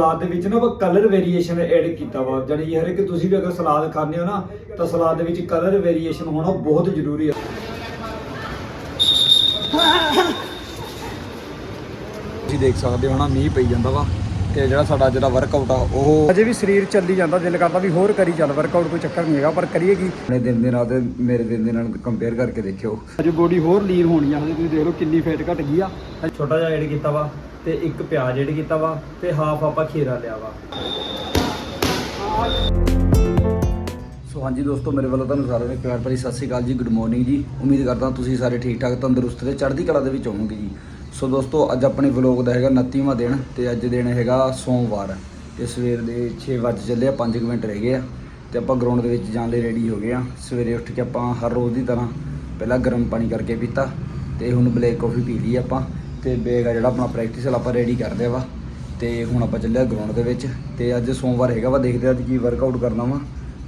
Salad ਦੇ ਵਿੱਚ ਨਾ ਆਪਾਂ ਕਲਰ ਵੇਰੀਏਸ਼ਨ ਐਡ ਕੀਤਾ ਵਾ। ਜਾਨੀ ਹਰ ਇੱਕ ਤੁਸੀਂ ਵੀ ਅਗਰ ਸਲਾਦ ਖਾਂਦੇ ਹੋ ਨਾ ਤਾਂ ਸਲਾਦ ਦੇ ਵਿੱਚ ਕਲਰ ਵੇਰੀਏਸ਼ਨ ਹੋਣਾ ਬਹੁਤ ਜ਼ਰੂਰੀ ਹੈ ਤੁਸੀਂ ਦੇਖ ਸਕਦੇ ਹੋ ਨਾ ਮੀਂਹ ਪਈ ਜਾਂਦਾ ਵਾ ਤੇ ਜਿਹੜਾ ਸਾਡਾ ਜਿਹੜਾ ਵਰਕਆਊਟ ਆ ਉਹ ਅਜੇ ਵੀ ਸਰੀਰ ਚੱਲੀ ਜਾਂਦਾ ਦਿਲ ਕਰਦਾ ਵੀ ਹੋਰ ਕਰੀ ਚੱਲ ਵਰਕਆਊਟ ਕੋਈ ਚੱਕਰ ਨਹੀਂ ਹੈਗਾ ਪਰ ਕਰੀਏ ਕੀ? ਆਪਣੇ ਦਿਨ ਦੇ ਨਾਲ ਤੇ ਮੇਰੇ ਦਿਨ ਦੇ ਨਾਲ ਕੰਪੇਅਰ ਕਰਕੇ ਦੇਖਿਓ। ਅਜੇ ਬੋਡੀ ਹੋਰ ਲੀਨ ਹੋਣੀ ਆ ਹਜੇ ਤੁਸੀਂ ਦੇਖ ਲਓ ਕਿੰਨੀ ਫੈਟ ਘਟ ਗਈ ਆ। ਛੋਟਾ ਜਿਹਾ ਐਡ ਕੀਤਾ ਵਾ। ਤੇ ਇੱਕ ਪਿਆਜ਼ ਐਡ ਕੀਤਾ ਵਾ ਤੇ ਹਾਫ ਆਪਾਂ ਖੀਰਾ ਲਿਆ ਵਾ। ਸੋ ਹਾਂਜੀ ਦੋਸਤੋ, ਮੇਰੇ ਵੱਲੋਂ ਤੁਹਾਨੂੰ ਸਾਰਿਆਂ ਨੂੰ ਪਿਆਰ ਭਰੀ ਸਤਿ ਸ਼੍ਰੀ ਅਕਾਲ ਜੀ ਗੁੱਡ ਮਾਰਨਿੰਗ ਜੀ। ਉਮੀਦ ਕਰਦਾ ਤੁਸੀਂ ਸਾਰੇ ਠੀਕ ਠਾਕ, ਤੰਦਰੁਸਤ ਤੇ ਚੜ੍ਹਦੀ ਕਲਾ ਦੇ ਵਿੱਚ ਹੋਵੋਗੇ ਜੀ। ਸੋ ਦੋਸਤੋ, ਅੱਜ ਆਪਣੇ ਵਲੌਗ ਦਾ ਹੈਗਾ 29ਵਾਂ ਦਿਨ ਤੇ ਅੱਜ ਦਿਨ ਹੈਗਾ ਸੋਮਵਾਰ। ਤੇ ਸਵੇਰ ਦੇ 6 ਵਜੇ ਚੱਲੇ ਆ 5 ਮਿੰਟ ਰਹਿ ਗਏ ਆ ਤੇ ਆਪਾਂ ਗਰਾਊਂਡ ਦੇ ਵਿੱਚ ਜਾਣ ਲਈ ਰੈਡੀ ਹੋ ਗਏ ਆ। ਸਵੇਰੇ ਉੱਠ ਕੇ ਆਪਾਂ ਹਰ ਰੋਜ਼ ਦੀ ਤਰ੍ਹਾਂ ਪਹਿਲਾਂ ਗਰਮ ਪਾਣੀ ਕਰਕੇ ਪੀਤਾ ਤੇ ਹੁਣ ਬਲੈਕ ਕਾਫੀ ਪੀ ਲਈ ਆਪਾਂ। ਤੇ ਬੇਗ ਆ ਜਿਹੜਾ ਆਪਣਾ ਪ੍ਰੈਕਟਿਸ ਆਪਾਂ ਰੈਡੀ ਕਰਦੇ ਵਾ। ਤੇ ਹੁਣ ਆਪਾਂ ਚੱਲਿਆ ਗਰਾਊਂਡ ਦੇ ਵਿੱਚ ਤੇ ਅੱਜ ਸੋਮਵਾਰ ਹੈਗਾ ਵਾ, ਦੇਖਦੇ ਆ ਅੱਜ ਕੀ ਵਰਕਆਊਟ ਕਰਨਾ ਵਾ।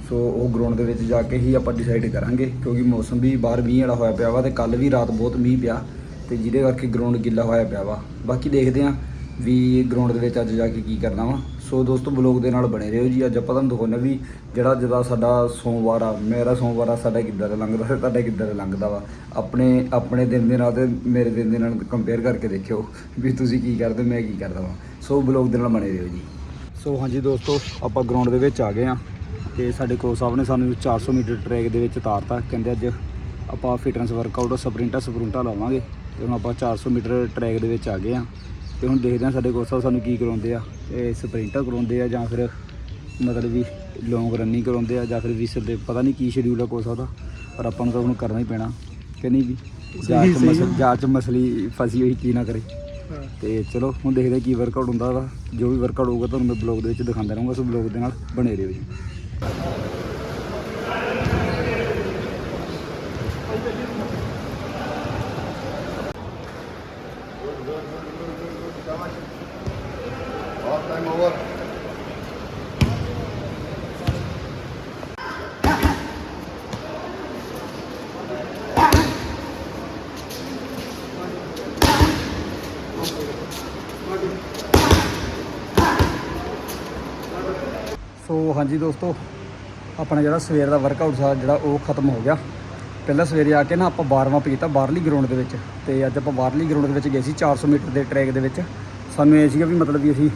ਸੋ ਉਹ ਗਰਾਊਂਡ ਦੇ ਵਿੱਚ ਜਾ ਕੇ ਹੀ ਆਪਾਂ ਡਿਸਾਈਡ ਕਰਾਂਗੇ, ਕਿਉਂਕਿ ਮੌਸਮ ਵੀ ਬਾਹਰ ਮੀਂਹ ਵਾਲਾ ਹੋਇਆ ਪਿਆ ਵਾ ਤੇ ਕੱਲ ਵੀ ਰਾਤ ਬਹੁਤ ਮੀਂਹ ਪਿਆ ਤੇ ਜਿਹਦੇ ਕਰਕੇ ਗਰਾਊਂਡ ਗਿੱਲਾ ਹੋਇਆ ਪਿਆ ਵਾ। ਬਾਕੀ ਦੇਖਦੇ ਆਂ ਵੀ ਗਰਾਊਂਡ ਦੇ ਵਿੱਚ ਅੱਜ ਜਾ ਕੇ ਕੀ ਕਰਨਾ ਵਾ। ਸੋ ਦੋਸਤੋ ਬਲੌਗ ਦੇ ਨਾਲ ਬਣੇ ਰਹੋ ਜੀ। ਅੱਜ ਆਪਾਂ ਤੁਹਾਨੂੰ ਦਿਖਾਉਂਦੇ ਵੀ ਜਿਹੜਾ ਜਿਹਦਾ ਸਾਡਾ ਸੋਮਵਾਰ ਆ, ਮੇਰਾ ਸੋਮਵਾਰ ਆ, ਸਾਡਾ ਕਿੱਦਾਂ ਦਾ ਲੰਘਦਾ ਤੇ ਤੁਹਾਡਾ ਕਿੱਦਾਂ ਦਾ ਲੰਘਦਾ ਵਾ। ਆਪਣੇ ਆਪਣੇ ਦਿਨ ਦੇ ਨਾਲ ਤੇ ਮੇਰੇ ਦਿਨ ਦੇ ਨਾਲ ਕੰਪੇਅਰ ਕਰਕੇ ਦੇਖਿਓ ਵੀ ਤੁਸੀਂ ਕੀ ਕਰਦੇ ਮੈਂ ਕੀ ਕਰਦਾ ਵਾਂ। ਸੋ ਬਲੌਗ ਦੇ ਨਾਲ ਬਣੇ ਰਹੋ ਜੀ। ਸੋ ਹਾਂਜੀ ਦੋਸਤੋ, ਆਪਾਂ ਗਰਾਊਂਡ ਦੇ ਵਿੱਚ ਆ ਗਏ ਆ ਤੇ ਸਾਡੇ ਕੋਚ ਸਾਹਿਬ ਨੇ ਸਾਨੂੰ 400 ਮੀਟਰ ਟਰੈਕ ਦੇ ਵਿੱਚ ਉਤਾਰਤਾ। ਕਹਿੰਦੇ ਅੱਜ ਆਪਾਂ ਫਿਟਨੈਸ ਵਰਕਆਊਟ ਸਪ੍ਰਿੰਟਾ ਸਪ੍ਰਿੰਟਾ ਲਾਵਾਂਗੇ ਤੇ ਹੁਣ ਆਪਾਂ 400 ਮੀਟਰ ਟਰੈਕ ਦੇ ਵਿੱਚ ਆ ਗਏ ਆ ਤੇ ਹੁਣ ਦੇਖਦੇ ਆ ਸਾਡੇ ਕੋਚ ਸਾਹਿਬ ਸਾਨੂੰ ਕੀ ਕਰਾਉਂਦੇ ਆ ਇਹ ਸਪ੍ਰਿੰਟਾ ਕਰਾਉਂਦੇ ਆ ਜਾਂ ਫਿਰ ਮਤਲਬ ਵੀ ਲੌਂਗ ਰਨਿੰਗ ਕਰਾਉਂਦੇ ਆ ਜਾਂ ਫਿਰ ਵਿਸਲ ਦੇ ਪਤਾ ਨਹੀਂ ਕੀ ਸ਼ਡਿਊਲ ਆ ਕੋਚ ਸਾਹਿਬ ਦਾ ਪਰ ਆਪਾਂ ਨੂੰ ਤਾਂ ਹੁਣ ਕਰਨਾ ਹੀ ਪੈਣਾ ਕਿ ਨਹੀਂ ਵੀ ਜਾਂ ਚ ਮਸਲ ਜਾਂ ਚ ਮਸਲੀ ਫਸੀ ਹੋਈ ਕੀ ਨਾ ਕਰੇ। ਤੇ ਚਲੋ ਹੁਣ ਦੇਖਦੇ ਕੀ ਵਰਕਆਊਟ ਹੁੰਦਾ ਵਾ ਜੋ ਵੀ ਵਰਕਆਊਟ ਹੋਊਗਾ ਤੁਹਾਨੂੰ ਮੈਂ ਬਲੌਗ ਦੇ ਵਿੱਚ ਦਿਖਾਉਂਦਾ ਰਹੂੰਗਾ ਸੋ ਬਲੌਗ ਦੇ ਨਾਲ ਬਣੇ ਰਹੋ ਜੀ। ਸੋ ਹਾਂਜੀ ਦੋਸਤੋ, ਆਪਣਾ ਜਿਹੜਾ ਸਵੇਰ ਦਾ ਵਰਕਆਊਟ ਸੀ ਜਿਹੜਾ ਉਹ ਖਤਮ ਹੋ ਗਿਆ। ਪਹਿਲਾਂ ਸਵੇਰੇ ਆ ਕੇ ਨਾ ਆਪਾਂ 12ਵਾਂ ਕੀਤਾ ਬਾਹਰਲੀ ਗਰਾਊਂਡ ਦੇ ਵਿੱਚ ਤੇ ਅੱਜ ਆਪਾਂ ਬਾਹਰਲੀ ਗਰਾਊਂਡ ਦੇ ਵਿੱਚ ਗਏ ਸੀ 400 ਮੀਟਰ ਦੇ ਟਰੈਕ ਦੇ ਵਿੱਚ। ਸਾਨੂੰ ਇਹ ਸੀਗਾ ਵੀ ਮਤਲਬ ਵੀ ਅਸੀਂ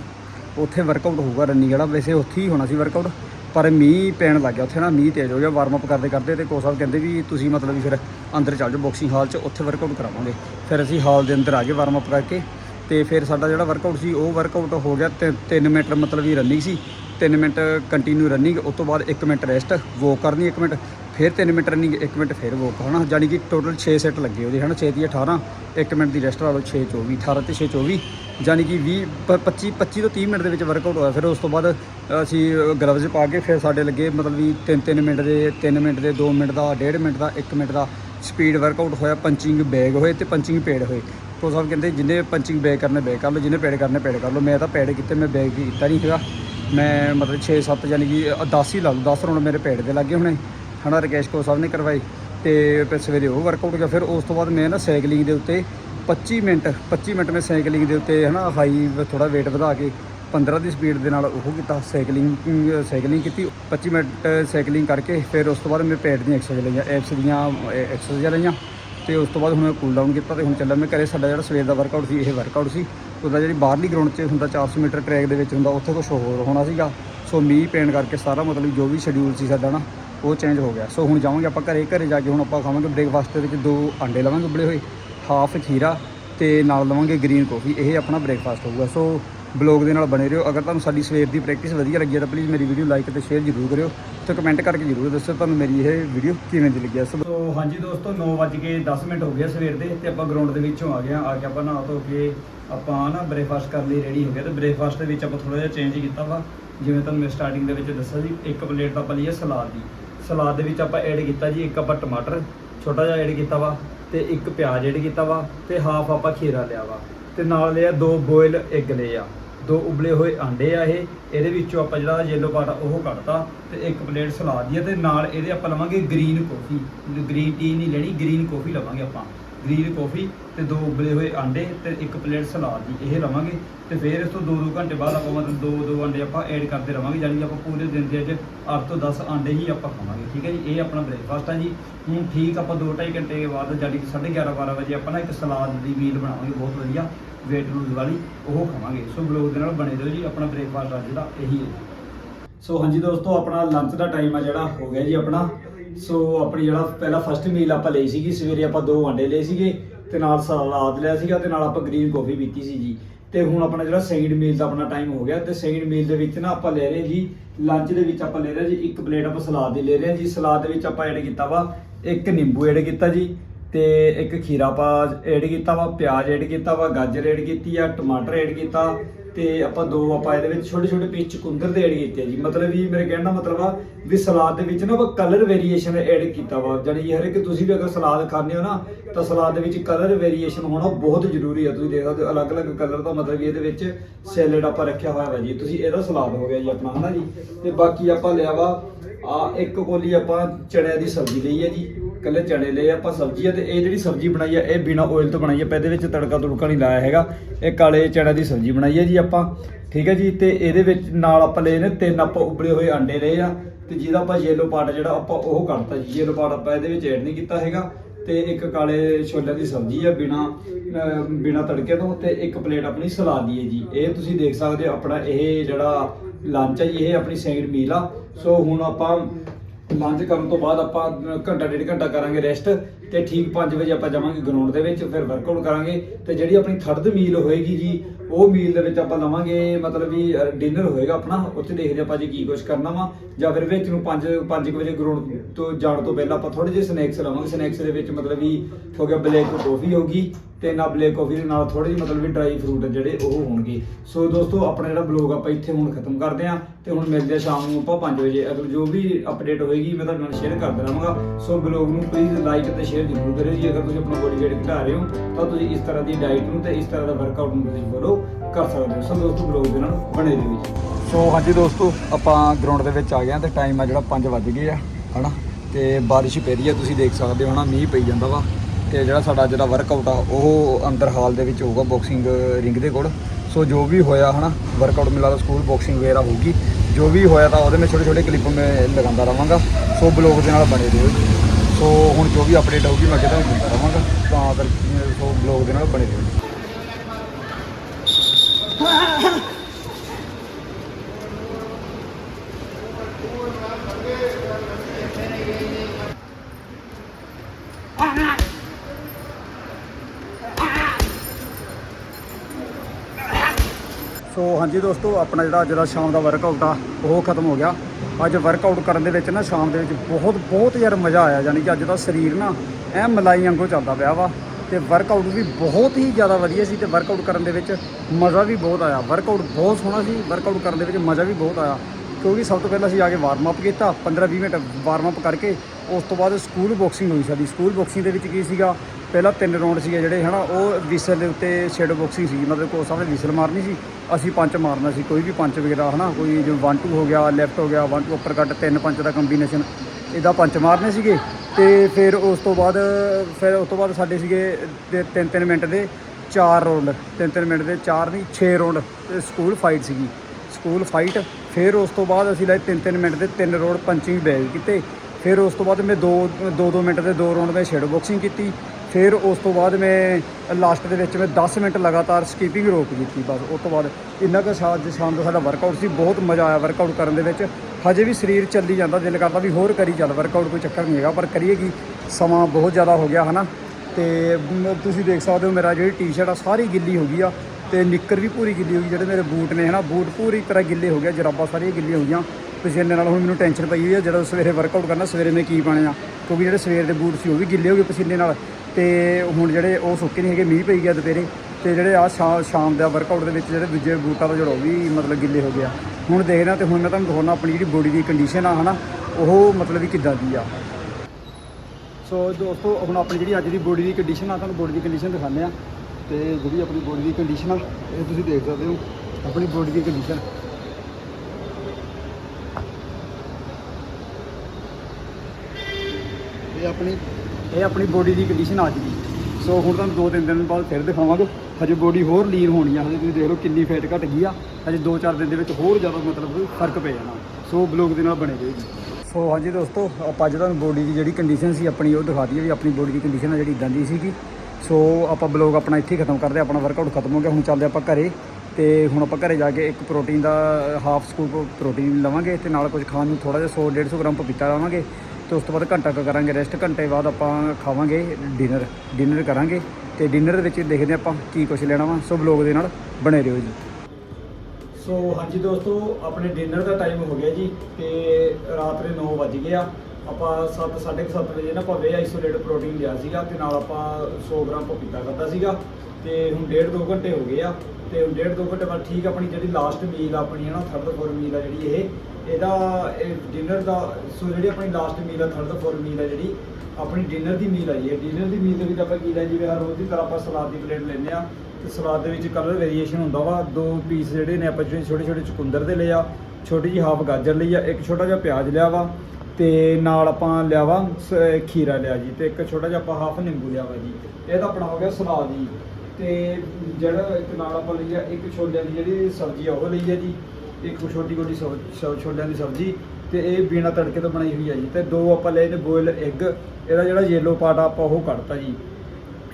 ਉੱਥੇ ਵਰਕਆਊਟ ਹੋਊਗਾ ਰਨਿੰਗ ਜਿਹੜਾ ਵੈਸੇ ਉੱਥੇ ਹੀ ਹੋਣਾ ਸੀ ਵਰਕਆਊਟ ਪਰ ਮੀਂਹ ਪੈਣ ਲੱਗ ਗਿਆ। ਉੱਥੇ ਨਾ ਮੀਂਹ ਤੇਜ਼ ਹੋ ਗਿਆ ਵਾਰਮ ਅਪ ਕਰਦੇ ਕਰਦੇ ਤੇ ਕੋਚ ਸਾਹਿਬ ਕਹਿੰਦੇ ਵੀ ਤੁਸੀਂ ਮਤਲਬ ਵੀ ਫਿਰ ਅੰਦਰ ਚੱਲ ਜਾਓ ਬਾਕਸਿੰਗ ਹਾਲ 'ਚ ਉੱਥੇ ਵਰਕਆਊਟ ਕਰਾਵਾਂਗੇ। ਫਿਰ ਅਸੀਂ ਹਾਲ ਦੇ ਅੰਦਰ ਆ ਗਏ ਵਾਰਮ ਅਪ ਕਰਕੇ ਤੇ ਫਿਰ ਸਾਡਾ ਜਿਹੜਾ ਵਰਕਆਊਟ ਸੀ ਉਹ ਵਰਕਆਊਟ ਹੋ ਗਿਆ 3 ਮਿੰਟ ਮਤਲਬ ਵੀ ਰਨਿੰਗ ਸੀ। 3 ਮਿੰਟ ਕੰਟੀਨਿਊ ਰਨਿੰਗ ਉਸ ਤੋਂ ਬਾਅਦ 1 ਮਿੰਟ ਰੈਸਟ ਵੋਕ ਕਰਨੀ 1 ਮਿੰਟ, ਫਿਰ 3 ਮਿੰਟ ਰਨਿੰਗ 1 ਮਿੰਟ ਫਿਰ ਵਾਕ ਹਨਾ ਜਾਨੀ ਕਿ ਟੋਟਲ 6 ਸੈੱਟ ਲੱਗੇ ਉਹਦੇ, ਹਨਾ? 6 ਦੀ 18 1 ਮਿੰਟ ਦੀ ਰੈਸਟ ਲਾ ਲਓ 6 24 18 ਤੇ 6 24 ਜਾਨੀ ਕਿ 20 ਪ- 25 25 ਤੋਂ 30 ਮਿੰਟ ਦੇ ਵਿੱਚ ਵਰਕਆਊਟ ਹੋਇਆ, ਫਿਰ ਉਸ ਤੋਂ ਬਾਅਦ ਅਸੀਂ ਗਲਵਜ਼ ਪਾ ਕੇ ਫਿਰ ਸਾਡੇ ਲੱਗੇ ਮਤਲਬ ਵੀ 3 3 ਮਿੰਟ ਦੇ 3 ਮਿੰਟ ਦੇ 2 ਮਿੰਟ ਦਾ 1.5 ਮਿੰਟ ਦਾ 1 ਮਿੰਟ ਦਾ ਸਪੀਡ ਵਰਕਆਊਟ ਹੋਇਆ ਪੰਚਿੰਗ ਬੈਗ ਹੋਏ ਤੇ ਪੰਚਿੰਗ ਪੇੜ ਹੋਏ। ਕੋਚ ਸਾਹਿਬ ਕਹਿੰਦੇ ਜਿੰਨੇ ਪੰਚਿੰਗ ਬੈਗ ਕਰਨੇ ਬੈਗ ਕਰ ਲਓ, ਜਿੰਨੇ ਪੇੜ ਕਰਨੇ ਪੇੜ ਕਰ ਲਓ। ਮੈਂ ਤਾਂ ਪੇੜ ਕੀਤੇ, ਮੈਂ ਬੈਗ ਕੀਤਾ ਨਹੀਂ ਹੈਗਾ। ਮੈਂ ਮਤਲਬ 6 7 ਯਾਨੀ ਕਿ 10 ਹੀ ਲਾ ਲਓ 10 ਰਾਉਂਡ ਮੇਰੇ ਪੇਟ ਦੇ ਲੱਗੇ ਹੋਣੇ। ਹਨਾ ਰਕੇਸ਼ ਕੋਚ ਸਾਹਿਬ ਨੇ ਕਰਵਾਈ ਤੇ ਫਿਰ ਸਵੇਰੇ ਉਹ ਵਰਕਆਊਟ ਗਿਆ, ਫਿਰ ਉਸ ਤੋਂ ਬਾਅਦ ਮੈਂ ਨਾ ਸਾਈਕਲਿੰਗ ਦੇ ਉੱਤੇ 25 ਮਿੰਟ 25 ਮਿੰਟ ਮੈਂ ਸਾਈਕਲਿੰਗ ਦੇ ਉੱਤੇ ਹਨਾ ਹਾਈ ਥੋੜਾ weight ਵਧਾ ਕੇ 15 ਦੀ ਸਪੀਡ ਦੇ ਨਾਲ ਉਹ ਕੀਤਾ ਸਾਈਕਲਿੰਗ ਸਾਈਕਲਿੰਗ ਕੀਤੀ 25 ਮਿੰਟ ਸਾਈਕਲਿੰਗ ਕਰਕੇ ਫਿਰ ਉਸ ਤੋਂ ਬਾਅਦ ਮੈਂ ਪੈਡ ਦੀਆਂ ਐਕਸਰਸਾਈਜ਼ ਲਈਆਂ ਐਪਸ ਦੀਆਂ ਐਕਸਰਸਾਈਜ਼ਾਂ ਲਈਆਂ। ਤੇ ਉਸ ਤੋਂ ਬਾਅਦ ਹੁਣ ਮੈਂ ਕੂਲ ਡਾਊਨ ਕੀਤਾ ਤੇ ਹੁਣ ਚੱਲਿਆ। ਮੈਂ ਘਰੇ ਸਾਡਾ ਜਿਹੜਾ ਸਵੇਰ ਦਾ ਵਰਕਆਊਟ ਸੀ, ਇਹ ਵਰਕਆਊਟ ਸੀ। ਉਹਦਾ ਜਿਹੜੀ ਬਾਹਰਲੀ ਗਰਾਊਂਡ 'ਚ ਹੁੰਦਾ 400 ਮੀਟਰ ਟਰੈਕ ਦੇ ਵਿੱਚ ਹੁੰਦਾ, ਉੱਥੇ ਕੁਝ ਹੋਰ ਹੋਣਾ ਸੀਗਾ। ਸੋ ਮੀਂਹ ਪੈਣ ਕਰਕੇ ਸਾਰਾ ਮਤਲਬ ਜੋ ਵੀ ਸ਼ਡਿਊਲ ਸੀ ਸਾਡਾ ਨਾ, ਉਹ ਚੇਂਜ ਹੋ ਗਿਆ। ਸੋ ਹੁਣ ਜਾਵਾਂਗੇ ਆਪਾਂ ਘਰੇ ਘਰੇ ਜਾ ਕੇ ਹੁਣ ਆਪਾਂ ਖਾਵਾਂਗੇ ਬ੍ਰੇਕਫਾਸਟ ਦੇ ਵਿੱਚ ਦੋ ਆਂਡੇ ਲਵਾਂਗੇ ਉਬਲੇ ਹੋਏ ਹਾਫ ਖੀਰਾ ਤੇ ਨਾਲ ਲਵਾਂਗੇ ਗ੍ਰੀਨ ਕਾਫੀ ਇਹ ਆਪਣਾ ਬ੍ਰੇਕਫਾਸਟ ਹੋਊਗਾ। ਸੋ ਬਲੌਗ ਦੇ ਨਾਲ ਬਣੇ ਰਹੋ। ਅਗਰ ਤੁਹਾਨੂੰ ਸਾਡੀ ਸਵੇਰ ਦੀ ਪ੍ਰੈਕਟਿਸ ਵਧੀਆ ਲੱਗੀ ਹੈ ਤਾਂ ਪਲੀਜ਼ ਮੇਰੀ ਵੀਡੀਓ ਲਾਈਕ ਅਤੇ ਸ਼ੇਅਰ ਜ਼ਰੂਰ ਕਰਿਓ ਤੇ ਕਮੈਂਟ ਕਰਕੇ ਜ਼ਰੂਰ ਦੱਸੋ ਤੁਹਾਨੂੰ ਮੇਰੀ ਇਹ ਵੀਡੀਓ ਕਿਵੇਂ ਦੀ ਲੱਗੀ ਹੈ। ਸੋ ਹਾਂਜੀ ਦੋਸਤੋ 9:10 ਮਿੰਟ ਹੋ ਗਿਆ ਸਵੇਰ ਦੇ ਤੇ ਆਪਾਂ ਗਰਾਊਂਡ ਦੇ ਵਿੱਚੋਂ ਆ ਗਏ ਆ ਆ ਕੇ ਆਪਾਂ ਨਹਾ ਧੋ ਕੇ ਆਪਾਂ ਨਾ ਬ੍ਰੇਕਫਾਸਟ ਕਰਨ ਲਈ ਰੈਡੀ ਹੋ ਗਏ ਤੇ ਬ੍ਰੇਕਫਾਸਟ ਦੇ ਵਿੱਚ ਆਪਾਂ ਥੋੜਾ ਜਿਹਾ ਚੇਂਜ ਕੀਤਾ ਵਾ। ਜਿਵੇਂ ਤੁਹਾਨੂੰ ਮੈਂ ਸਟਾਰਟਿੰਗ ਦੇ ਵਿੱਚ ਦੱਸਿਆ ਸੀ, ਇੱਕ ਪਲੇਟ ਤਾਂ ਆਪਾਂ ਲਈ ਸਲਾਦ ਦੀ। ਸਲਾਦ ਦੇ ਵਿੱਚ ਆਪਾਂ ਐਡ ਕੀਤਾ ਜੀ ਇੱਕ ਆਪਾਂ ਟਮਾਟਰ, ਛੋਟਾ ਜਿਹਾ ਐਡ ਕੀਤਾ ਵਾ ਤੇ ਇੱਕ ਪਿਆਜ਼ ਐਡ ਕੀਤਾ ਵਾ ਤੇ ਹਾਫ ਆਪਾਂ ਖੀਰਾ ਲਿਆ ਵਾ। ਤੇ ਨਾਲ ਲਿਆ ਦੋ ਬੋਇਲ ਐਗ ਲਏ ਆ। ਦੋ ਉਬਲੇ ਹੋਏ ਆਂਡੇ ਆ ਇਹ। ਇਹਦੇ ਵਿੱਚੋਂ ਆਪਾਂ ਜਿਹੜਾ ਯੈਲੋ ਪਾਰਟ ਉਹ ਕੱਢਤਾ ਤੇ ਇੱਕ ਪਲੇਟ ਸਲਾਦ ਦੀ ਆ ਤੇ ਨਾਲ ਇਹਦੇ ਆਪਾਂ ਲਵਾਂਗੇ ਗ੍ਰੀਨ ਕਾਫੀ ਗ੍ਰੀਨ ਟੀ ਨਹੀਂ ਲੈਣੀ ਗ੍ਰੀਨ ਕਾਫੀ ਲਵਾਂਗੇ ਆਪਾਂ। ਗ੍ਰੀਨ ਕਾਫੀ ਤੇ ਦੋ ਉਬਲੇ ਹੋਏ ਆਂਡੇ ਤੇ ਇੱਕ ਪਲੇਟ ਸਲਾਦ ਦੀ ਇਹ ਲਵਾਂਗੇ ਤੇ ਫਿਰ ਇਸ ਤੋਂ 2-2 ਘੰਟੇ ਬਾਅਦ ਆਪਾਂ ਮਤਲਬ ਦੋ ਦੋ ਆਂਡੇ ਆਪਾਂ ਐਡ ਕਰਦੇ ਰਵਾਂਗੇ ਯਾਨੀ ਕਿ ਆਪਾਂ ਪੂਰੇ ਦਿਨ ਦੇ ਵਿੱਚ 8 ਤੋਂ 10 ਆਂਡੇ ਹੀ ਆਪਾਂ ਖਾਵਾਂਗੇ, ਠੀਕ ਹੈ ਜੀ? ਇਹ ਆਪਣਾ ਬ੍ਰੇਕਫਾਸਟ ਹੈ ਜੀ। ਹੁਣ ਠੀਕ ਆਪਾਂ 2-2.5 ਘੰਟੇ ਬਾਅਦ ਯਾਨੀ ਕਿ 11:30 12 ਵਜੇ ਆਪਾਂ ਨਾ ਇੱਕ ਸਲਾਦ ਦੀ ਮੀਲ ਬਣਾਵਾਂਗੇ, ਬਹੁਤ ਵਧੀਆ। ਵੇਟ ਲੂਜ਼ ਵਾਲੀ ਉਹ ਖਾਵਾਂਗੇ। ਸੋ ਬਲੌਗ ਦੇ ਨਾਲ ਬਣੇ ਰਹੋ ਜੀ, ਆਪਣਾ ਬ੍ਰੇਕਫਾਸਟ ਅੱਜ ਦਾ ਇਹੀ ਹੈ। ਸੋ ਹਾਂਜੀ ਦੋਸਤੋ, ਆਪਣਾ ਲੰਚ ਦਾ ਟਾਈਮ ਆ ਜਿਹੜਾ, ਹੋ ਗਿਆ ਜੀ ਆਪਣਾ। ਸੋ ਆਪਣੀ ਜਿਹੜਾ ਪਹਿਲਾ ਫਸਟ ਮੀਲ ਆਪਾਂ ਲਈ ਸੀਗੀ, ਸਵੇਰੇ ਆਪਾਂ ਦੋ ਅੰਡੇ ਲਏ ਸੀਗੇ, ਤੇ ਨਾਲ ਸਲਾਦ ਲਿਆ ਸੀਗਾ, ਤੇ ਨਾਲ ਆਪਾਂ ਗ੍ਰੀਨ ਕਾਫੀ ਪੀਤੀ ਸੀ ਜੀ। ਤੇ ਹੁਣ ਆਪਣਾ ਜਿਹੜਾ ਸੈਕਿੰਡ ਮੀਲ ਦਾ ਆਪਣਾ ਟਾਈਮ ਹੋ ਗਿਆ, ਤੇ ਸੈਕਿੰਡ ਮੀਲ ਦੇ ਵਿੱਚ ਨਾ ਆਪਾਂ ਲੈ ਰਹੇ ਜੀ ਲੰਚ ਦੇ ਵਿੱਚ ਆਪਾਂ ਲੈ ਰਹੇ ਜੀ, ਇੱਕ ਪਲੇਟ ਆਪਾਂ ਸਲਾਦ ਦੀ ਲੈ ਰਹੇ ਹਾਂ ਜੀ। ਸਲਾਦ ਦੇ ਵਿੱਚ ਆਪਾਂ ਐਡ ਕੀਤਾ ਵਾ, ਇੱਕ ਨਿੰਬੂ ਐਡ ਕੀਤਾ ਜੀ। ਤੇ ਇੱਕ ਖੀਰਾ ਪਾ ਐਡ ਕੀਤਾ ਵਾ, ਪਿਆਜ਼ ਐਡ ਕੀਤਾ ਵਾ, ਗਾਜਰ ਐਡ ਕੀਤੀ ਆ, ਟਮਾਟਰ ਐਡ ਕੀਤਾ ਤੇ ਆਪਾਂ ਦੋ ਆਪਾਂ ਇਹਦੇ ਵਿੱਚ ਛੋਟੇ ਛੋਟੇ ਪੀਸ ਚੁਕੰਦਰ ਦੇ ਐਡ ਕੀਤੇ ਆ ਜੀ। ਮਤਲਬ ਵੀ ਮੇਰੇ ਕਹਿਣ ਦਾ ਮਤਲਬ ਆ ਵੀ ਸਲਾਦ ਦੇ ਵਿੱਚ ਨਾ ਆਪਾਂ ਕਲਰ ਵੇਰੀਏਸ਼ਨ ਐਡ ਕੀਤਾ ਵਾ। ਜਾਨੀ ਹਰ ਇੱਕ ਤੁਸੀਂ ਵੀ ਅਗਰ ਸਲਾਦ ਖਾਂਦੇ ਹੋ ਨਾ, ਤਾਂ ਸਲਾਦ ਦੇ ਵਿੱਚ ਕਲਰ ਵੇਰੀਏਸ਼ਨ ਹੋਣਾ ਬਹੁਤ ਜ਼ਰੂਰੀ ਆ। ਤੁਸੀਂ ਦੇਖ ਸਕਦੇ ਹੋ ਅਲੱਗ-ਅਲੱਗ ਕਲਰ ਦਾ ਮਤਲਬ ਵੀ ਇਹਦੇ ਵਿੱਚ ਸੈਲਡ ਆਪਾਂ ਰੱਖਿਆ ਹੋਇਆ ਵਾ ਜੀ। ਤੁਸੀਂ ਇਹਦਾ ਸਲਾਦ ਹੋ ਗਿਆ ਜੀ ਆਪਣਾ, ਹਨਾ ਜੀ? ਤੇ ਬਾਕੀ ਆਪਾਂ ਲਿਆ ਵਾ, ਆ ਇੱਕ ਕੋਲੀ ਆਪਾਂ ਚਣਿਆਂ ਦੀ ਸਬਜ਼ੀ ਲਈ ਹੈ ਜੀ। ਕੱਲੇ ਚਣੇ ਲਏ, ਆਪਾਂ ਸਬਜ਼ੀ ਆ ਤੇ ਇਹ ਜਿਹੜੀ ਸਬਜ਼ੀ ਬਣਾਈ ਆ, ਇਹ ਬਿਨਾ ਆਇਲ ਤੋਂ ਬਣਾਈ ਆ ਇਹਦੇ ਵਿੱਚ ਤੜਕਾ ਤੁੜਕਾ ਨਹੀਂ ਲਾਇਆ ਹੈਗਾ। ਇਹ ਕਾਲੇ ਚਣਿਆਂ ਦੀ ਸਬਜ਼ੀ ਬਣਾਈ ਹੈ ਜੀ ਆਪਾਂ। ਠੀਕ ਹੈ ਜੀ, ਤੇ ਇਹਦੇ ਵਿੱਚ ਨਾਲ ਆਪਾਂ ਲਏ ਨੇ ਤਿੰਨ ਆਪਾਂ ਉਬਲੇ ਹੋਏ ਆਂਡੇ ਲਏ ਆ, ਤੇ ਜਿਹਦਾ ਆਪਾਂ ਯੈਲੋ ਪਾਰਟ ਜਿਹੜਾ ਆਪਾਂ ਉਹ ਕੱਢਤਾ ਜੀ। ਯੈਲੋ ਪਾਰਟ ਆਪਾਂ ਇਹਦੇ ਵਿੱਚ ਐਡ ਨਹੀਂ ਕੀਤਾ ਹੈਗਾ, ਤੇ ਇੱਕ ਕਾਲੇ ਛੋਲਿਆਂ ਦੀ ਸਬਜ਼ੀ ਆ ਬਿਨਾ ਬਿਨਾ ਤੜਕੇ ਤੋਂ, ਤੇ ਇੱਕ ਪਲੇਟ ਆਪਣੀ ਸਲਾਦ ਦੀ ਹੈ ਜੀ। ਇਹ ਤੁਸੀਂ ਦੇਖ ਸਕਦੇ ਹੋ ਆਪਣਾ ਇਹ ਜਿਹੜਾ ਲੰਚ ਹੈ ਜੀ, ਇਹ ਆਪਣੀ ਸੈਕਿੰਡ ਮੀਲ ਆ। ਸੋ ਹੁਣ ਆਪਾਂ ਲੰਚ ਕਰਨ ਤੋਂ ਬਾਅਦ ਆਪਾਂ ਘੰਟਾ ਡੇਢ ਘੰਟਾ ਕਰਾਂਗੇ ਰੈਸਟ ਤੇ ਠੀਕ 5 ਵਜੇ ਆਪਾਂ ਜਾਵਾਂਗੇ ਗਰਾਊਂਡ ਦੇ ਵਿੱਚ, ਫਿਰ ਵਰਕਆਊਟ ਕਰਾਂਗੇ ਤੇ ਜਿਹੜੀ ਆਪਣੀ ਥਰਡ ਮੀਲ ਹੋਏਗੀ ਜੀ, ਉਹ ਮੀਲ ਦੇ ਵਿੱਚ ਆਪਾਂ ਲਵਾਂਗੇ ਮਤਲਬ ਵੀ ਡਿਨਰ ਹੋਏਗਾ ਆਪਣਾ, ਉੱਥੇ ਦੇਖਦੇ ਆਪਾਂ ਜੀ ਕੀ ਕੁਝ ਕਰਨਾ ਵਾ, ਜਾਂ ਫਿਰ ਵਿੱਚ ਨੂੰ 5 5 ਵਜੇ ਗਰਾਊਂਡ ਤੋਂ ਜਾਣ ਤੋਂ ਪਹਿਲਾਂ ਆਪਾਂ ਥੋੜੇ ਜਿਹੇ ਸਨੈਕਸ ਲਵਾਂਗੇ ਸਨੈਕਸ ਦੇ ਵਿੱਚ ਮਤਲਬ ਵੀ ਹੋ ਗਿਆ ਬਲੈਕ ਕਾਫੀ ਹੋਗੀ ਤੇ ਨਾਲ ਬਲੈਕ ਕਾਫੀ ਦੇ ਨਾਲ ਥੋੜੇ ਜਿਹੇ ਮਤਲਬ ਵੀ ਡਰਾਈ ਫਰੂਟ ਜਿਹੜੇ ਉਹ ਹੋਣਗੇ। ਸੋ ਦੋਸਤੋ, ਆਪਣਾ ਜਿਹੜਾ ਬਲੌਗ ਆਪਾਂ ਇੱਥੇ ਹੁਣ ਖਤਮ ਕਰਦੇ ਆਂ, ਤੇ ਹੁਣ ਮਿਲਦੇ ਆ ਸ਼ਾਮ ਨੂੰ ਆਪਾਂ 5 ਵਜੇ। ਅਗਰ ਜੋ ਵੀ ਅਪਡੇਟ ਹੋਏਗੀ, ਮੈਂ ਤੁਹਾਡੇ ਨਾਲ ਸ਼ੇਅਰ ਕਰਦਾ ਰਹਾਂਗਾ। ਸੋ ਬਲੌਗ ਨੂੰ ਪਲੀਜ਼ ਲਾਈਕ ਤੇ ਸ਼ੇਅਰ ਜ਼ਰੂਰ ਕਰਿਓ ਜੀ। ਅਗਰ ਤੁਸੀਂ ਆਪਣਾ ਬੋਡੀ weight ਘਟਾ ਰਹੇ ਹੋ, ਤਾਂ ਤੁਸੀਂ ਇਸ ਤਰ੍ਹਾਂ ਦੀ ਡਾਈਟ ਨੂੰ ਤੇ ਇਸ ਤਰ੍ਹਾਂ ਦਾ ਵਰਕਆਊਟ ਨੂੰ ਤੁਸੀਂ ਫੋਲੋ ਕਰ ਸਕਦੇ ਹੋ। ਸੋ ਦੋਸਤੋ ਬਲੌਗ ਦੇ ਨਾਲ ਬਣੇ ਰਹੋ ਜੀ। ਸੋ ਹਾਂਜੀ ਦੋਸਤੋ, ਆਪਾਂ ਗਰਾਊਂਡ ਦੇ ਵਿੱਚ ਆ ਗਏ ਆ ਤੇ ਟਾਈਮ ਆ ਜਿਹੜਾ 5 ਵੱਜ ਗਏ ਆ, ਹਨਾ? ਤੇ ਬਾਰਿਸ਼ ਪੈ ਰਹੀ ਆ, ਤੁਸੀਂ ਦੇਖ ਸਕਦੇ ਹੋ, ਹਨਾ? ਮੀਂਹ ਪਈ ਜਾਂਦਾ ਵਾ। ਤੇ ਜਿਹੜਾ ਸਾਡਾ ਜਿਹੜਾ ਵਰਕਆਊਟ ਆ, ਉਹ ਅੰਦਰ ਹਾਲ ਦੇ ਵਿੱਚ ਹੋਊਗਾ ਬਾਕਸਿੰਗ ਰਿੰਗ ਦੇ ਕੋਲ। ਸੋ ਜੋ ਵੀ ਹੋਇਆ ਹਨਾ ਵਰਕਆਊਟ ਮਿਲਾ ਦਾ ਸਕੂਲ ਬਾਕਸਿੰਗ ਵਗੈਰਾ ਹੋਊਗੀ। ਜੋ ਵੀ ਹੋਇਆ ਤਾਂ ਉਹਦੇ ਮੈਂ ਛੋਟੇ ਛੋਟੇ ਕਲਿੱਪ ਮੈਂ ਲਗਾਉਂਦਾ ਰਵਾਂਗਾ ਸੋ ਬਲੌਗ ਦੇ ਨਾਲ ਬਣੇ ਰਹੋ ਜੀ। ਸੋ ਹੁਣ ਜੋ ਵੀ ਅਪਡੇਟ ਆਊਗੀ, ਮੈਂ ਅੱਗੇ ਤੁਹਾਨੂੰ ਦਿੰਦਾ ਰਵਾਂਗਾ ਤਾਂ ਕਰਕੇ ਸੋ ਬਲੌਗ ਦੇ ਨਾਲ ਬਣੇ ਰਹੋ ਸੋ ਹਾਂਜੀ ਦੋਸਤੋ, ਆਪਣਾ ਜਿਹੜਾ ਅੱਜ ਦਾ ਸ਼ਾਮ ਦਾ ਵਰਕਆਊਟ ਆ, ਉਹ ਖਤਮ ਹੋ ਗਿਆ। ਅੱਜ ਵਰਕਆਊਟ ਕਰਨ ਦੇ ਵਿੱਚ ਨਾ ਸ਼ਾਮ ਦੇ ਵਿੱਚ ਬਹੁਤ ਬਹੁਤ ਯਾਰ ਮਜ਼ਾ ਆਇਆ। ਯਾਨੀ ਕਿ ਅੱਜ ਦਾ ਸਰੀਰ ਨਾ ਐ ਮਲਾਈ ਵਾਂਗੂ ਚੱਲਦਾ ਪਿਆ ਵਾ ਤੇ ਵਰਕਆਊਟ ਵੀ ਬਹੁਤ ਹੀ ਜ਼ਿਆਦਾ ਵਧੀਆ ਸੀ ਤੇ ਵਰਕਆਊਟ ਕਰਨ ਦੇ ਵਿੱਚ ਮਜ਼ਾ ਵੀ ਬਹੁਤ ਆਇਆ। ਵਰਕਆਊਟ ਬਹੁਤ ਸੋਹਣਾ ਸੀ ਵਰਕਆਊਟ ਕਰਨ ਦੇ ਵਿੱਚ ਮਜ਼ਾ ਵੀ ਬਹੁਤ ਆਇਆ। ਕਿਉਂਕਿ ਸਭ ਤੋਂ ਪਹਿਲਾਂ ਅਸੀਂ ਆ ਕੇ ਵਾਰਮ ਅਪ ਕੀਤਾ 15-20 ਮਿੰਟ ਵਾਰਮ ਅਪ ਕਰਕੇ, ਉਸ ਤੋਂ ਬਾਅਦ ਸਕੂਲ ਬਾਕਸਿੰਗ ਹੋਈ ਸਾਡੀ। ਸਕੂਲ ਬਾਕਸਿੰਗ ਦੇ ਵਿੱਚ ਕੀ ਸੀਗਾ, ਪਹਿਲਾਂ ਤਿੰਨ ਰਾਉਂਡ ਸੀਗੇ ਜਿਹੜੇ, ਹਨਾ, ਉਹ ਵਿਸਲ ਦੇ ਉੱਤੇ ਸ਼ੈਡੋ ਬਾਕਸਿੰਗ ਸੀ। ਮਤਲਬ ਕੋਚ ਸਾਹਿਬ ਨੇ ਵਿਸਲ ਮਾਰਨੀ ਸੀ, ਅਸੀਂ ਪੰਚ ਮਾਰਨਾ ਸੀ, ਕੋਈ ਵੀ ਪੰਚ ਵਗੈਰਾ, ਹਨਾ, ਕੋਈ ਜਿਵੇਂ 1 2 ਹੋ ਗਿਆ ਲੈਫਟ ਹੋ ਗਿਆ 1 2 ਉੱਪਰ ਕੱਟ ਤਿੰਨ ਪੰਚ ਦਾ ਕੰਬੀਨੇਸ਼ਨ ਇਹਦਾ ਪੰਚ ਮਾਰਨੇ ਸੀਗੇ। ਤੇ ਫਿਰ ਉਸ ਤੋਂ ਬਾਅਦ, ਫਿਰ ਉਸ ਤੋਂ ਬਾਅਦ ਸਾਡੇ ਸੀਗੇ ਤਿੰਨ ਤਿੰਨ ਮਿੰਟ ਦੇ ਚਾਰ ਰਾਉਂਡ ਤਿੰਨ ਤਿੰਨ ਮਿੰਟ ਦੇ ਚਾਰ ਨਹੀਂ 6 ਰਾਉਂਡ ਸਕੂਲ ਫਾਈਟ ਸੀਗੀ। ਸਕੂਲ ਫਾਈਟ ਫਿਰ ਉਸ ਤੋਂ ਬਾਅਦ ਅਸੀਂ ਲਾਏ ਤਿੰਨ ਤਿੰਨ ਮਿੰਟ ਦੇ ਤਿੰਨ ਰੋਡ ਪੰਚਿੰਗ ਬੈਗ ਕੀਤੇ। ਫਿਰ ਉਸ ਤੋਂ ਬਾਅਦ ਮੈਂ ਦੋ ਦੋ ਦੋ ਮਿੰਟ ਦੇ ਦੋ ਰਾਉਂਡ ਮੈਂ ਸ਼ੈਡੋ ਬਾਕਸਿੰਗ ਕੀਤੀ। ਫਿਰ ਉਸ ਤੋਂ ਬਾਅਦ ਮੈਂ ਲਾਸਟ ਦੇ ਵਿੱਚ ਮੈਂ 10 ਮਿੰਟ ਲਗਾਤਾਰ ਸਕੀਪਿੰਗ ਰੋਕ ਕੀਤੀ ਬਸ। ਉਸ ਤੋਂ ਬਾਅਦ ਇੰਨਾ ਕੁ ਸ਼ਾ- ਸ਼ਾਮ ਦਾ ਸਾਡਾ ਵਰਕਆਊਟ ਸੀ, ਬਹੁਤ ਮਜ਼ਾ ਆਇਆ ਵਰਕਆਊਟ ਕਰਨ ਦੇ ਵਿੱਚ। ਹਜੇ ਵੀ ਸਰੀਰ ਚੱਲੀ ਜਾਂਦਾ, ਦਿਲ ਕਰਦਾ ਵੀ ਹੋਰ ਕਰੀ ਚੱਲ ਵਰਕਆਊਟ ਕੋਈ ਚੱਕਰ ਨਹੀਂ ਹੈਗਾ, ਪਰ ਕਰੀਏ ਕੀ ਸਮਾਂ ਬਹੁਤ ਜ਼ਿਆਦਾ ਹੋ ਗਿਆ, ਹਨਾ? ਤੇ ਮ- ਤੁਸੀਂ ਦੇਖ ਸਕਦੇ ਹੋ ਮੇਰਾ ਜਿਹੜੀ ਟੀ-ਸ਼ਰਟ ਆ, ਸਾਰੀ ਗਿੱਲੀ ਹੋ ਗਈ ਆ। ਤੇ ਨਿੱਕਰ ਵੀ ਪੂਰੀ ਗਿੱਲੀ ਹੋ ਗਈ, ਜਿਹੜੇ ਮੇਰੇ ਬੂਟ ਨੇ ਹਨਾ, ਬੂਟ ਪੂਰੀ ਤਰ੍ਹਾਂ ਗਿੱਲੇ ਹੋ ਗਏ, ਜਰਾਬਾਂ ਸਾਰੀਆਂ ਗਿੱਲੀਆਂ ਹੋ ਗਈਆਂ। ਪਸੀਨੇ ਨਾਲ ਹੁਣ ਮੈਨੂੰ ਟੈਨਸ਼ਨ ਪਈ ਹੋਈ ਆ, ਜਦੋਂ ਸਵੇਰੇ ਵਰਕਆਊਟ ਕਰਨਾ, ਸਵੇਰੇ ਮੈਂ ਕੀ ਪਾਣੇ ਆ, ਕਿਉਂਕਿ ਜਿਹੜੇ ਸਵੇਰ ਦੇ ਬੂਟ ਸੀ, ਉਹ ਵੀ ਗਿੱਲੇ ਹੋ ਗਏ ਪਸੀਨੇ ਨਾਲ। ਤੇ ਹੁਣ ਜਿਹੜੇ ਉਹ ਸੁੱਕੇ ਨਹੀਂ ਹੈਗੇ, ਮੀਂਹ ਪਈ ਗਿਆ ਦੁਪਹਿਰੇ, ਤੇ ਜਿਹੜੇ ਆ ਸ਼ਾਮ ਦਾ ਵਰਕਆਊਟ ਦੇ ਵਿੱਚ ਜਿਹੜੇ ਦੂਜੇ ਬੂਟਾਂ ਦਾ ਜਿਹੜਾ ਉਹ ਵੀ ਮਤਲਬ ਗਿੱਲੇ ਹੋ ਗਿਆ। ਹੁਣ ਦੇਖਣਾ ਤੇ ਹੁਣ ਮੈਂ ਤੁਹਾਨੂੰ ਦਿਖਾਉਣਾ ਆਪਣੀ ਜਿਹੜੀ ਬੋਡੀ ਦੀ ਕੰਡੀਸ਼ਨ ਆ, ਹਨਾ, ਉਹ ਮਤਲਬ ਵੀ ਕਿੱਦਾਂ ਦੀ ਆ। ਸੋ ਦੋਸਤੋ, ਹੁਣ ਆਪਣੀ ਜਿਹੜੀ ਅੱਜ ਦੀ ਬੋਡੀ ਦੀ ਕੰਡੀਸ਼ਨ ਆ, ਤੁਹਾਨੂੰ ਬੋਡੀ ਦੀ ਕੰਡੀਸ਼ਨ ਦਿਖਾਉਂਦੇ ਆ। ਤੇ ਜਿਹੜੀ ਆਪਣੀ ਬੋਡੀ ਦੀ ਕੰਡੀਸ਼ਨ ਆ, ਇਹ ਤੁਸੀਂ ਦੇਖ ਸਕਦੇ ਹੋ, ਆਪਣੀ ਬੋਡੀ ਦੀ ਕੰਡੀਸ਼ਨ ਇਹ ਆਪਣੀ ਇਹ ਆਪਣੀ ਬੋਡੀ ਦੀ ਕੰਡੀਸ਼ਨ ਅੱਜ ਦੀ। ਸੋ ਹੁਣ ਤੁਹਾਨੂੰ ਦੋ ਤਿੰਨ ਦਿਨ ਬਾਅਦ ਫਿਰ ਦਿਖਾਵਾਂਗੇ। ਹਜੇ ਬੋਡੀ ਹੋਰ ਲੀਨ ਹੋਣੀ ਆ, ਹਜੇ ਤੁਸੀਂ ਦੇਖ ਲਓ ਕਿੰਨੀ ਫੈਟ ਘਟ ਗਈ ਆ। ਹਜੇ 2-4 ਦਿਨ ਦੇ ਵਿੱਚ ਹੋਰ ਜ਼ਿਆਦਾ ਮਤਲਬ ਫ਼ਰਕ ਪੈ ਜਾਣਾ। ਸੋ ਬਲੌਗ ਦੇ ਨਾਲ ਬਣੇ ਰਹੋ ਜੀ। ਸੋ ਹਾਂਜੀ ਦੋਸਤੋ, ਆਪਾਂ ਅੱਜ ਤੁਹਾਨੂੰ ਬੋਡੀ ਦੀ ਜਿਹੜੀ ਕੰਡੀਸ਼ਨ ਸੀ, ਆਪਣੀ ਉਹ ਦਿਖਾ ਹੈ ਵੀ ਆਪਣੀ ਬੋਡੀ ਦੀ ਕੰਡੀਸ਼ਨ ਆ ਜਿਹੜੀ ਇਦਾਂ ਦੀ ਸੀਗੀ। ਸੋ ਆਪਾਂ ਬਲੌਗ ਆਪਣਾ ਇੱਥੇ ਹੀ ਖਤਮ ਕਰਦੇ ਹਾਂ। ਆਪਣਾ ਵਰਕਆਊਟ ਖਤਮ ਹੋ ਗਿਆ, ਹੁਣ ਚੱਲਦੇ ਆਪਾਂ ਘਰੇ ਤੇ ਹੁਣ ਆਪਾਂ ਘਰੇ ਜਾ ਕੇ ਇੱਕ ਪ੍ਰੋਟੀਨ ਦਾ ਹਾਫ ਸਕੂਪ ਪ੍ਰੋਟੀਨ ਲਵਾਂਗੇ ਤੇ ਨਾਲ ਕੁਝ ਖਾਣ ਨੂੰ ਥੋੜਾ ਜਿਹਾ 100 150 ਗ੍ਰਾਮ ਪਪੀਤਾ ਲਵਾਂਗੇ ਤੇ ਉਸ ਤੋਂ ਬਾਅਦ ਘੰਟਾ ਕੁ ਕਰਾਂਗੇ ਰੈਸਟ ਘੰਟੇ ਬਾਅਦ ਆਪਾਂ ਖਾਵਾਂਗੇ ਡਿਨਰ ਡਿਨਰ ਕਰਾਂਗੇ ਤੇ ਡਿਨਰ ਦੇ ਵਿੱਚ ਦੇਖਦੇ ਆਪਾਂ ਕੀ ਕੁਝ ਲੈਣਾ ਵਾ, ਸੋ ਬਲੌਗ ਦੇ ਨਾਲ ਬਣੇ ਰਹੋ ਜੀ ਸੋ ਹਾਂਜੀ ਦੋਸਤੋ, ਆਪਣੇ ਡਿਨਰ ਦਾ ਟਾਈਮ ਹੋ ਗਿਆ ਜੀ ਤੇ ਰਾਤ ਦੇ 9 ਵਜ ਗਏ ਆ ਆਪਾਂ 7 7:30 ਵਜੇ ਨਾ ਭਾਵੇਂ ਆਈਸੋਲੇਟ ਪ੍ਰੋਟੀਨ ਲਿਆ ਸੀਗਾ ਤੇ ਨਾਲ ਆਪਾਂ 100 ਗ੍ਰਾਮ ਪਪੀਤਾ ਖਾਧਾ ਸੀਗਾ ਤੇ ਹੁਣ ਡੇਢ 2 ਘੰਟੇ ਹੋ ਗਏ ਆ ਤੇ ਹੁਣ ਡੇਢ 2 ਘੰਟੇ ਬਾਅਦ ਠੀਕ ਆਪਣੀ ਜਿਹੜੀ ਲਾਸਟ ਮੀਲ ਆ ਆਪਣੀ ਹੈ ਨਾ ਥਰਡ ਫੋਰ ਮੀਲ ਆ ਜਿਹੜੀ ਇਹ, ਇਹਦਾ ਇਹ ਡਿਨਰ ਦਾ ਸੋ ਜਿਹੜੀ ਆਪਣੀ ਲਾਸਟ ਮੀਲ ਆ ਥਰਡ ਫੋਰ ਮੀਲ ਆ ਜਿਹੜੀ, ਆਪਣੀ ਡਿਨਰ ਦੀ ਮੀਲ ਆਈ ਹੈ ਡਿਨਰ ਦੀ ਮੀਲ ਦੇ ਵਿੱਚ ਆਪਾਂ ਕੀ ਲੈ ਜਿਵੇਂ ਹਰ ਰੋਜ਼ ਦੀ ਤਰ੍ਹਾਂ ਆਪਾਂ ਸਲਾਦ ਦੀ ਪਲੇਟ ਲੈਂਦੇ ਆ ਤੇ ਸਲਾਦ ਦੇ ਵਿੱਚ ਕਲਰ ਵੇਰੀਏਸ਼ਨ ਹੁੰਦਾ ਵਾ, ਦੋ ਪੀਸ ਜਿਹੜੇ ਨੇ ਆਪਾਂ ਜਿਹੜੇ ਛੋਟੇ ਛੋਟੇ ਚੁਕੰਦਰ ਦੇ ਲਿਆ ਛੋਟੀ ਜਿਹੀ ਹਾਫ ਗਾਜਰ ਲਈ ਆ, ਇੱਕ ਛੋਟਾ ਜਿਹਾ ਪਿਆਜ਼ ਲਿਆ ਵਾ ਤੇ ਨਾਲ ਆਪਾਂ ਲਿਆ ਵਾ ਸ- ਖੀਰਾ ਲਿਆ ਜੀ ਤੇ ਇੱਕ ਛੋਟਾ ਜਿਹਾ ਆਪਾਂ ਹਾਫ ਨਿੰਬੂ ਲਿਆ ਵਾ ਜੀ। ਇਹ ਤਾਂ ਆਪਣਾ ਹੋ ਗਿਆ ਸਲਾਦ ਜੀ। ਤੇ ਜਿਹੜਾ ਇੱਕ ਨਾਲ ਆਪਾਂ ਲਈ ਆ, ਇੱਕ ਛੋਲਿਆਂ ਦੀ ਜਿਹੜੀ ਸਬਜ਼ੀ ਆ, ਉਹ ਲਈ ਆ ਜੀ। ਇੱਕ ਛੋਟੀ ਛੋਟੀ ਛੋਲਿਆਂ ਦੀ ਸਬਜ਼ੀ ਤੇ ਇਹ ਬਿਨਾਂ ਤੜਕੇ ਤੋਂ ਬਣਾਈ ਹੋਈ ਆ ਜੀ। ਤੇ ਦੋ ਆਪਾਂ ਲਏ ਨੇ ਬੋਇਲ ਐਗ ਇਹਦਾ ਜਿਹੜਾ ਯੈਲੋ ਪਾਰਟ ਆ, ਆਪਾਂ ਉਹ ਕੱਢਤਾ ਜੀ।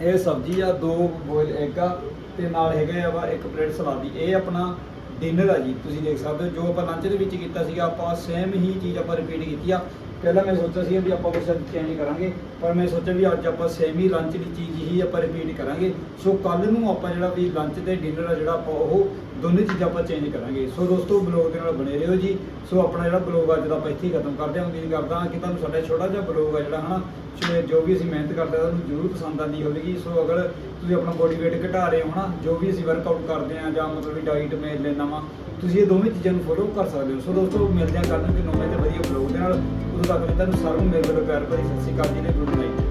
ਇਹ ਸਬਜ਼ੀ ਆ, ਦੋ ਬੋਇਲ ਐਗ ਆ ਤੇ ਨਾਲ ਹੈਗਾ ਆ ਵਾ ਇੱਕ ਪਲੇਟ ਸਲਾਦ ਸਲਾਦੀ ਇਹ ਆਪਣਾ ਡਿਨਰ ਆ ਜੀ, ਤੁਸੀਂ ਦੇਖ ਸਕਦੇ ਹੋ, ਜੋ ਆਪਾਂ ਲੰਚ ਦੇ ਵਿੱਚ ਕੀਤਾ ਸੀਗਾ, ਆਪਾਂ ਸੇਮ ਹੀ ਚੀਜ਼ ਆਪਾਂ ਰਿਪੀਟ ਕੀਤੀ ਆ। ਪਹਿਲਾਂ ਮੈਂ ਸੋਚਿਆ ਸੀ ਵੀ ਆਪਾਂ ਕੁਝ ਚੇਂਜ ਕਰਾਂਗੇ, ਪਰ ਮੈਂ ਸੋਚਿਆ ਵੀ ਅੱਜ ਆਪਾਂ ਸੇਮ ਹੀ ਲੰਚ ਦੀ ਚੀਜ਼ ਹੀ ਆਪਾਂ ਰਿਪੀਟ ਕਰਾਂਗੇ। ਸੋ ਕੱਲ ਨੂੰ ਆਪਾਂ ਜਿਹੜਾ ਵੀ ਲੰਚ ਤੇ ਡਿਨਰ ਆ ਜਿਹੜਾ ਆਪਾਂ, ਉਹ ਦੋਨੇ ਚੀਜ਼ਾਂ ਆਪਾਂ ਚੇਂਜ ਕਰਾਂਗੇ। ਸੋ ਦੋਸਤੋ ਬਲੌਗ ਦੇ ਨਾਲ ਬਣੇ ਰਹੋ ਜੀ। ਸੋ ਆਪਣਾ ਜਿਹੜਾ ਬਲੌਗ ਅੱਜ ਦਾ ਆਪਾਂ ਇੱਥੇ ਹੀ ਖਤਮ ਕਰਦੇ ਹਾਂ। ਉਮੀਦ ਕਰਦਾ ਹਾਂ ਕਿ ਤੁਹਾਨੂੰ ਸਾਡਾ ਛੋਟਾ ਜਿਹਾ ਬਲੌਗ ਆ ਜਿਹੜਾ ਹਨਾ ਜੋ- ਜੋ ਵੀ ਅਸੀਂ ਮਿਹਨਤ ਕਰਦੇ ਹਾਂ, ਤੁਹਾਨੂੰ ਜ਼ਰੂਰ ਪਸੰਦ ਆਉਂਦੀ ਹੋਵੇਗੀ। ਸੋ ਅਗਰ ਤੁਸੀਂ ਆਪਣਾ ਬੋਡੀ weight ਘਟਾ ਰਹੇ ਹੋ ਨਾ ਜੋ ਵੀ ਅਸੀਂ ਵਰਕਆਊਟ ਕਰਦੇ ਹਾਂ ਜਾਂ ਮਤਲਬ ਵੀ ਡਾਈਟ ਮੈਂ ਲੈਣਾ ਵਾ, ਤੁਸੀਂ ਇਹ ਦੋਵੇਂ ਚੀਜ਼ਾਂ ਨੂੰ ਫੋਲੋ ਕਰ ਸਕਦੇ ਹੋ। ਸੋ ਦੋਸਤੋ, ਮਿਲਦੇ ਹਾਂ ਕੱਲ੍ਹ ਨੂੰ ਕਿ ਨਵੇਂ ਤੇ ਵਧੀਆ ਬਲੌਗ ਦੇ ਨਾਲ। ਉਦੋਂ ਤੱਕ ਤੁਹਾਨੂੰ ਸਾਰਿਆਂ ਨੂੰ ਮੇਰੇ ਵੱਲੋਂ ਪਿਆਰ ਭਰੀ ਸਤਿ ਸ਼੍ਰੀ ਅਕਾਲ ਜੀ ਨੇ ਗੁੱਡ ਨਾਈਟ